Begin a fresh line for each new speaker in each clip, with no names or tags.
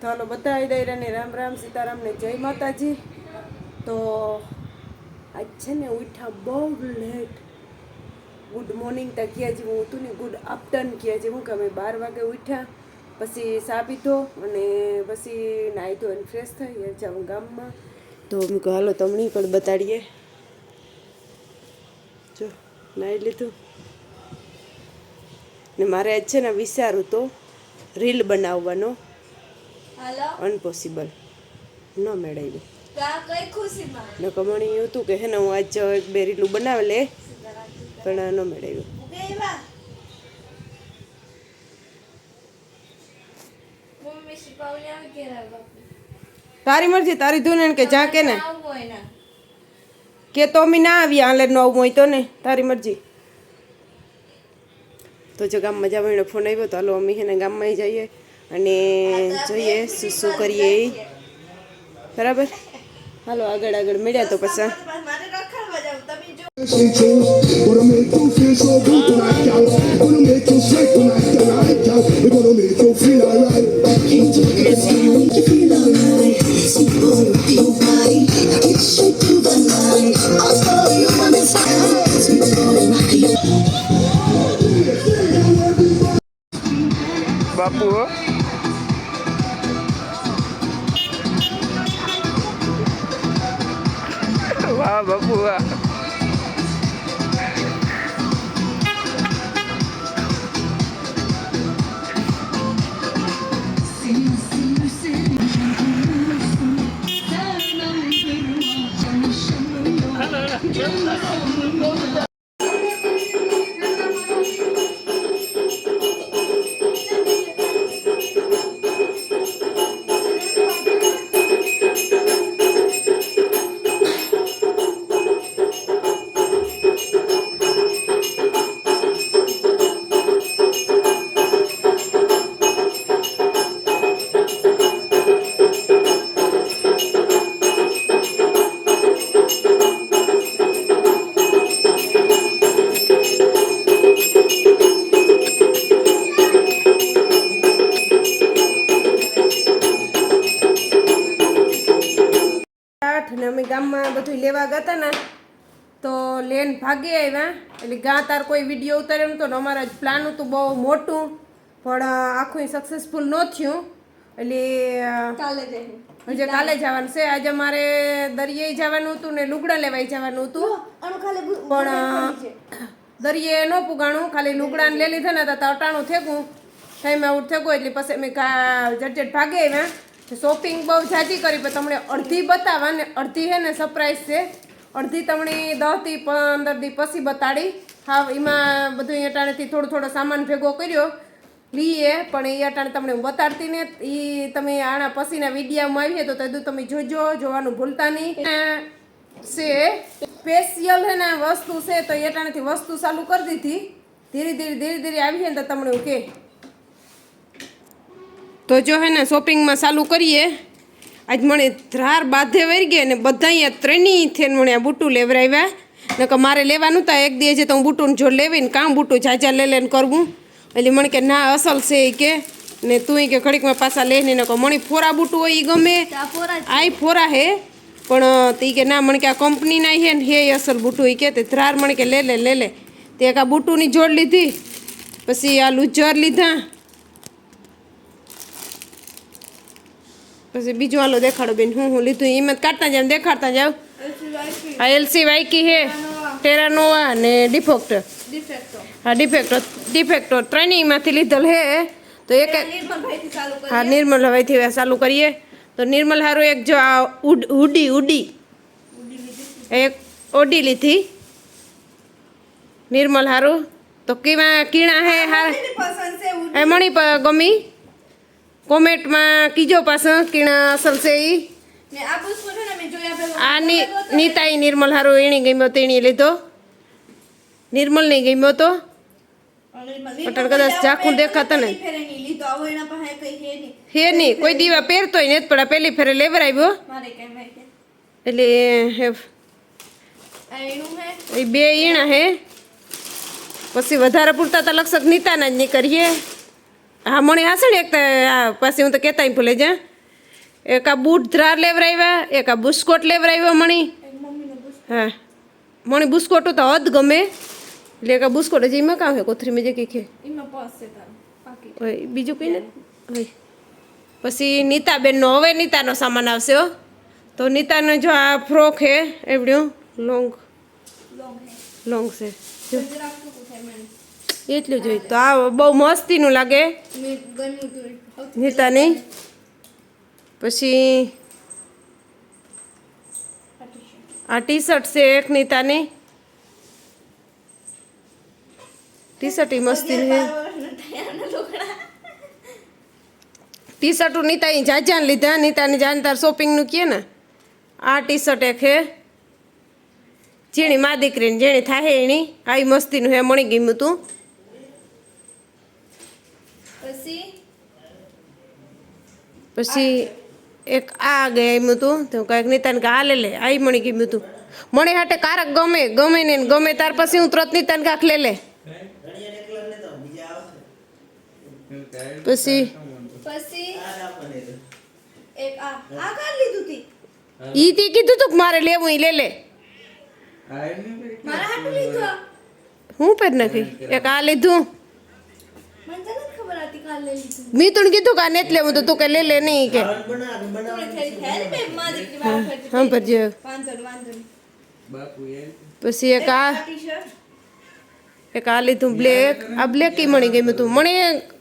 તો હાલો બધા દાયરાને રામ રામ સીતારામને જય માતાજી. તો આજ છે ને ઉઠા બહુ લેટ ગુડ મોર્નિંગ તા ક્યાં જેવું હતું ને ગુડ આફ્ટરન ક્યાં જેવું કે અમે બાર વાગે ઉઠ્યા. પછી સા પીધો અને પછી નાહી ધોઈને ફ્રેશ થઈ જાઉં ગામમાં. તો મેં હાલો તમને પણ બતાડીએ. જો, નાહી લીધું. ને મારે છે ને વિચારું તો રીલ બનાવવાનો. અનપોસિબલ ન મેળવ્યું. કમણી હતું કે હે ને હું આજ એક બે રીલું બનાવે લે. પણ ન મેળવ્યું. તારી મરજી તારી ધૂને કે જા કે ને.
ના.
કે તો અમે ના આવ્યા આલે નો આવું હોય તો ને તારી મરજી. તો જો ગામમાં જવાનો ફોન આવ્યો તો હાલો અમે એને ગામમાં જઈએ. અને જોઈએ શું શું કરીએ. બરાબર? હાલો આગળ આગળ મળ્યા તો પછી.
રખડવા જાવ તમે જો.
She chose,
વાહ બાપુ વાહ આઠ બધું લેવા ગયા હતા ને તો લેન ભાગી આવ્યા. એટલે ગા તાર કોઈ વીડિયો ઉતાર્યો નતો ને અમારા પ્લાન હતું બહુ મોટું પણ આખું સક્સેસફુલ ન થયું. એટલે
કાલે
હજે કાલે જવાનું છે. આજે મારે દરિયાઈ જવાનું હતું ને લુગડા લેવાય જવાનું હતું. પણ દરિયે ન પુગાણું ખાલી લુગડાને લઈ લીધા ને તો અટાણું થેકું ટાઈમ આઉટ થેકું એટલે પછી મેં કા જટ ભાગે આવ્યા. શોપિંગ બહુ જાજી કરી, પણ તમને અડધી બતાવવા ને અડધી હે ને સરપ્રાઈઝ છે. અડધી તમને દસથી પંદર દી પછી બતાડી. હા એમાં બધું અટાણેથી થોડો થોડો સામાન ભેગો કર્યો. લઈએ પણ એ અટાણે તમને હું બતાડતી ને, એ તમે આના પછીના વિડીયામાં આવીએ તો તે તમે જોજો, જોવાનું ભૂલતા નહીં. છે સ્પેશિયલ હે ને વસ્તુ છે, તો એ અટાણેથી વસ્તુ ચાલુ કરી દીધી. ધીરે ધીરે ધીરે ધીરે આવીએ ને તો તમને હું કે તો જો હે ને શોપિંગમાં ચાલુ કરીએ આજ મને ધ્રાર બાંધે વરી ગયા ને બધા અહીંયા ત્રણેય થઈને મને આ બુટું લેવરાવ્યા ને કે મારે લેવાનું હતા એક દિવસે તો હું બુટું જો લેવીને કામ બુટું જાજા લઈ લઈને કરવું. એટલે મને કે ના અસલ છે એ કે. ને તું કે ઘડીકમાં પાછા લે ને કહો મણી ફોરા બુટું હોય એ ગમે. આય ફોરા હે. પણ તે કે ના મને કે આ કંપનીના હે ને હે અસલ બુટું એ કે. તે ધ્રાર મને કે લે લે લે લે. તે એક આ બુટુની જોડ લીધી. પછી આ લુજર લીધા. પછી બીજું હાલો દેખાડો બેન હું હું લીધું હિંમત જ કાઢતા જાવ દેખાડતા જાવ. આ એલસી વાયકી હે ટેરાનોવા અને ડિફોક્ટર. હા ડિફેક્ટર ડિફેક્ટર ત્રણેયમાંથી લીધેલ હે. તો એક હા નિર્મલ હવેથી ચાલુ કરીએ. તો નિર્મલ હારું એક જો આ ઉડ ઉડી એક ઓડી લીધી. નિર્મલ હારું. તો કેવા કીણા હે હાર
ઉડ-
એ મણી ગમી? કોમેન્ટમાં કીજો પાછું કીણા અસલ છે ઈ
આ
નીતાઈ નિર્મલ હારું એણે ગમ્યો તો એણે લીધો. નિર્મલ નહીં ગમ્યો તો. પટણ કદાચ ઝાખું દેખાતા ને.
હે નહીં.
કોઈ દીવા પહેરતો ને પણ આ પહેલી ફેરે લેવરાવ્યો. એટલે એ બે ઈણા હે. પછી વધારે પૂરતા તો લક્ષક નીતાના જ નહીં કરીએ હા મને હશે ને એક તો આ પાછી હું તો કહેતા ભૂલે જા એક આ બૂટ ધ્રાર લેવરાવ્યા એક આ બુસ્કોટ લેવરાવ્યો મણી. હા. મણી બુસ્કોટ તો હદ ગમે એટલે એક આ બુસ્કોટ હજી એમાં કાં હોય? કોથરી મેં જે કંઈક ખે બીજું કંઈ નથી? પછી નીતાબેનનો હવે નીતાનો સામાન આવશે હો. તો નીતાનો જો આ ફ્રોક હે એવડ્યું લોંગ.
લોંગ
છે. એટલું જોઈએ તો આ બહુ મસ્તીનું લાગે.
નીતા
નહીં? પછી
આ
ટી શર્ટ છે એક નીતાની ટી શર્ટ મસ્તી છે. ટી શર્ટ નીતા એ જાજાને લીધા. નીતાની જાણતાર શોપિંગનું કહે ને. આ ટી શર્ટ એક હે જેણી મા દીકરીને જેણી થાય એની આવી મસ્તીનું હે મળી ગયું તું
પછી
પછી એક આ ગયું તું તો કાંઈક નીતાને કે આ લે લે આવી મણી ગયું હતું. મને હાટે કારક ગમે ગમે ને ગમે ત્યાર પછી હું ત્રત નીતાને કાંક લે લે. પછી ઈ તે કીધું તું કે મારે લેવું ઈ લે લે. હું પહેર નાખી? એક આ લીધું
મને તો નથી ખબર હતી કાલ લઈ લીધું
મેં તું કીધું કે નથી લેવું તો તું કે લે લે નહીં કે.
હમ
હા ભરજે. પછી એક આ એક આ લીધું બ્લેક. આ બ્લેક ઈ મળી ગયું તું. મને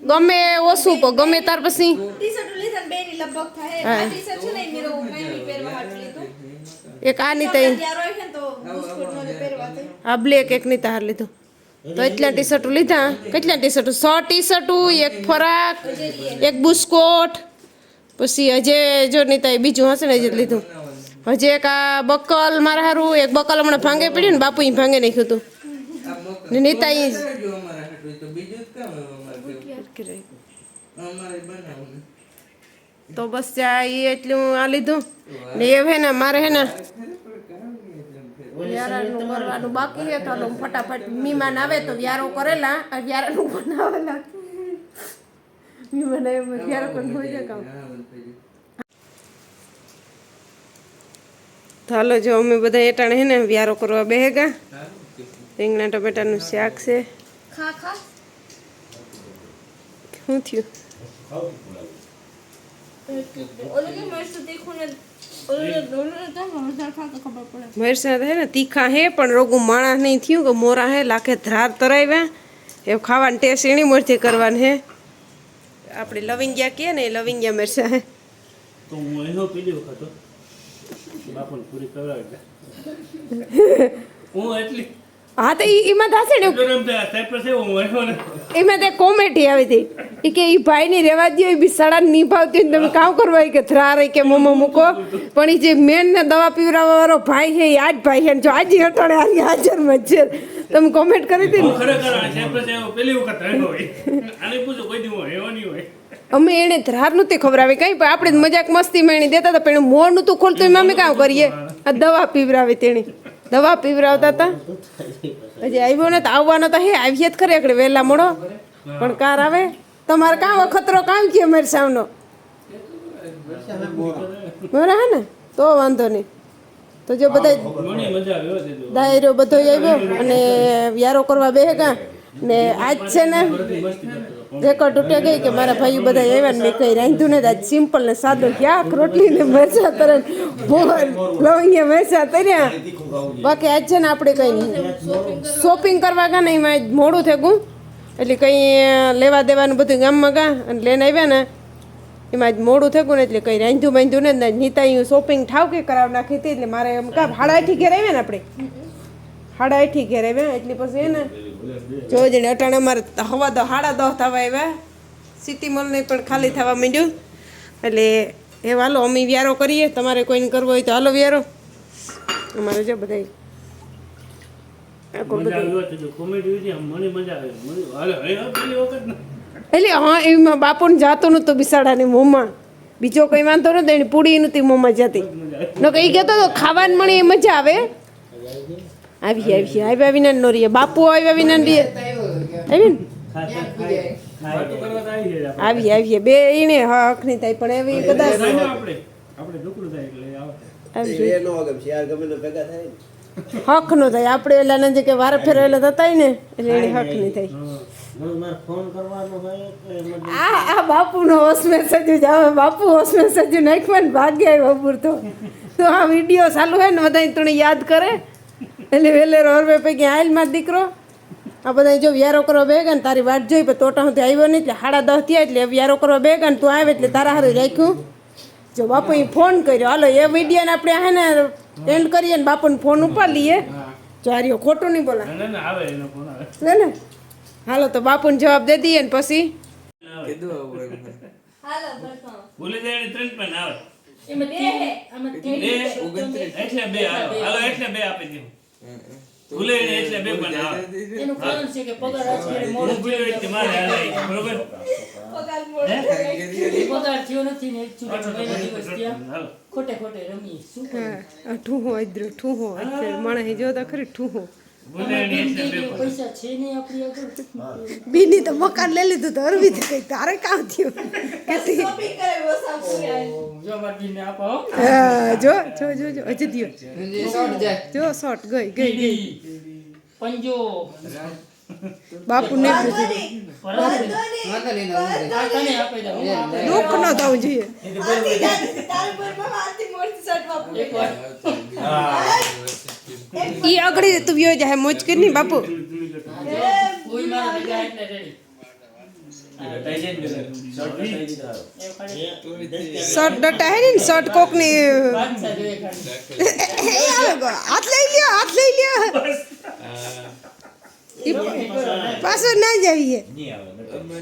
ગમે ઓછું પણ ગમે તાર પછી.
ટી-શર્ટ લીધા ને બેની લગભગ થાય.
હા.
આ ટી-શર્ટ છે ને એ મેરો કાંઈ પહેરવા હાટું લીધું.
એક આ ની તઈ આ બ્લેક એક ની તાર લીધું. તો એટલા ટી શર્ટો લીધા. કેટલા ટી શર્ટો સો ટી શર્ટો એક ફરાક, એક બુસ્કોટ. પછી હજે જો નીતા બીજું હશે ને હજે લીધું. હજે એક આ બકલ મારા હારું, એક બકલ હમણાં ભાંગે પડ્યું ને બાપુ એ ભાંગે નાખ્યું હતું. ને નીતા જ. તો બસ એ એટલું આ લીધું. ને એ હે ને, મારે હે ને વ્યારાનું કરવાનું બાકી છે તો હું ફટાફટ મીમાન આવે તો વ્યારો કરેલા આ વ્યારાનું બનાવેલા મીમાન આવે વ્યારો પણ હોય જાય કામ. હાલો જો અમે બધા એટાણે હે ને વ્યારો કરવા બેહેગા. રીંગણા ટમેટાનું શાક છે.
ખા ખા.
શું થયું?
કે
મરસા હે ને તીખા હે પણ રોગું માણસ નહીં થયું કે મોરા હે લાખે ધ્રાર તરાવ્યા. એ ખાવાની ટેસ્ટ એની મોરથી કરવાની હે. આપણે લવિંગિયા કહીએ ને એ લવિંગિયા મરસા હે.
તો હું એનો પીલી વખત બાપુને પૂરી કરાવી હું એટલી
હા તો એમાં થશે ને? એમાં તે કોમેડી આવી હતી. એ કે એ ભાઈની રેવા દો એ બી સડા નિભાવતી હોય ને તમે કામ કરવા કે હોય કે મોમો મૂકો. પણ એ જે મેન ને દવા પીવડાવવા વાળો ભાઈ છે એ આજ ભાઈ છે જો આજે અટાણે આવી હાજર મજર તમે કોમેન્ટ કરી હતી ને?
નહીં
અમે એને ધ્રાર ખબર ખવડાવી કઈ પણ. આપણે મજાક મસ્તી મેણી દેતા હતા પણ એનું તું ખોલતું એમાં અમે કામ કરીએ? આ દવા પીવડાવી તેણી. દવા પીવડાવતા હતા પછી આવ્યો ને તો આવવાનો તો હે, આવીએ જ ખરે એકડે વહેલા મોડો. પણ કાર આવે? તમારે કામ ખતરો કામ કે મારી સામનો બરાબર હે ને? તો વાંધો નહીં. તો જો બધા ડાયરો બધો આવ્યો અને વ્યારો કરવા બેહગા ને આજ છે ને રેકોર્ડ તૂટે ગઈ કે મારા ભાઈઓ બધા આવ્યા ને મેં કઈ રાંધ્યું ને આજ સિમ્પલ ને સાદો ક્યાંક રોટલી ને મરચા તરે લવંગિયા મરચા તર્યા. બાકી આજ છે ને આપણે કઈ શોપિંગ કરવા ગયા ને એમાં મોડું થઈ ગયું. એટલે કંઈ લેવા દેવાનું બધું ગામમાં ગયા અને લઈને આવ્યા ને એમાં આજ મોડું થઈ ગયું ને એટલે કંઈ રાંધ્યું બાંધ્યું ને નીતા અહીં શોપિંગ ઠાવ કે કરાવ નાખી હતી એટલે મારે એમ કા ભાડા આઠી ઘેર આવ્યા ને આપણે. હાડા આઠી ઘેર આવ્યા, એટલે પછી એને જો જણે અટાણે અમારે હવા દો હાડા દહ થવા આવ્યા. સિટી મોલને પણ ખાલી થવા માંડ્યું. એટલે એ હાલો અમે વ્યારો કરીએ. તમારે કોઈને કરવો હોય તો હાલો વ્યારો. અમારે જો બધા
તો
એટલે હા એમાં બાપુને જાતો નહોતો બિસાડાની મોંમાં. બીજો કંઈ વાંધો નતો એની પૂડી નતી મોંમાં જતી. ન કઈ કહેતો તો ખાવાની મળી એ મજા આવે. આવી આવી આવ્યા વિના નો રહીએ બાપુ આવ્યા વિના ન રહીએ આવી ને?
આવી જાય
આવી બે એને હકની નહીં થાય પણ એવી કદાચ
આપણે. આપણે ઢોકળું થાય એટલે આવે
એ નો ગમે છે યાર ગમે તે ભેગા થાય
હક નો થાય. આપણે એલા નજીક કે વારે એલા થતા ને એટલે એની હક નહીં થાય. આ આ બાપુનો હોશ મેસેજ જ આવે બાપુ હોશ મેસેજ નાખવાનું ને ભાગ્ય આવ્યો પૂરતો તો. તો આ વીડિયો ચાલુ હોય ને બધા તને યાદ કરે. એટલે વેલેરો હરવે પૈકી આયલમાં જ દીકરો આ બધા જો વ્યારો કરવા બેગા ને તારી વાટ જોઈ પણ તોટા સુધી આવ્યો નહીં એટલે સાડા દસ થયા એટલે વ્યારો કરવા બેગા ને તું આવે એટલે તારા હારું રાખ્યું. જો બાપુ ફોન કર્યો હાલો એ વિડીયોને આપણે હે ને એન્ડ કરીએ ને બાપુને ફોન ઉપાડી લઈએ જો આ રહ્યો ખોટું નહીં બોલા
ના, ના ના આવે એનો ફોન આવે.
લે ને. હાલો તો બાપુને જવાબ દે દઈએ ને પછી.
ભૂલી જાય ત્રણ પણ આવે.
એમાં બે આમાં
બે એટલે બે હાલો એટલે બે આપી દઉં. ભૂલે એટલે બે
એનું કારણ છે કે પગાર આજે મોડો
ભૂલ્યો એટલે મારે હાલે બરોબર?
પગાર મોડો
પગાર થયો નથી ને એકચુઅલી દિવસ ત્યાં ખોટે ખોટે રમીએ. શું
ઠૂહો ઇધરો ઠૂહો. એટલે માણસ જોતા ખરી ઠૂહો. બીની. તો મકાન લઈ લીધું તો અરવી કઈ તારે કામ થયું?
જો મારી બેનને આપો. હો.
હા, જો જો જો જો હજી દ્યો. જો શોર્ટ ગઈ ગઈ ગઈ.
પંજો.
બાપુ ને. દુઃખ ન થવું જોઈએ. ઈ આગળ તું વ્યો જાય મોજ કરી ની બાપુ.
કોઈ મારા ભેગા એટલે રેડી એ ખાલી
શર્ટ ડટા હે ને શર્ટ કોકની
બાદશાહ જોઈએ ખાલી
હાથ લઈ લ્યો હાથ લઈ લ્યો. ઈ પાછો ના જાવીએ.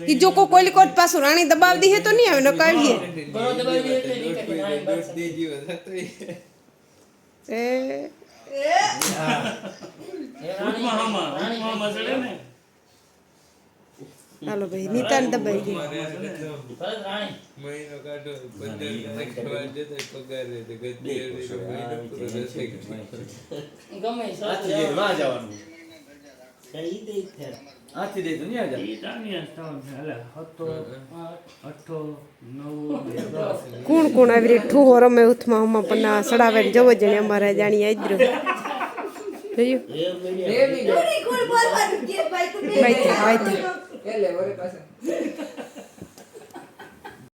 ઈ જો કોઈ કોઈલી કોટ પાછું રાણી દબાવ દઈએ તો નહીં આવે ન કાઢીએ
ગળો દબાવી દે એટલે નીકળે કે નાની બાદશાહ.
એ હાલો ભાઈ નિતાન દબાઈ ગઈ
મહિનો કાઢો પગાર
ગમે એ
આથી જઈને માં જવાનું
ઈ તાનિયા સ્થાન હાલે હતો અઠો નવ
કોણ કોણ આવી ઠૂહો રમે ઉથમાં હમણાં પણ ના સડાવે ને જવો જણે અમારે જાણીએ આદરો જોયું?
કોણ બોલવાનું ભાઈ ભાઈ તું બે
બાઈ બાઈ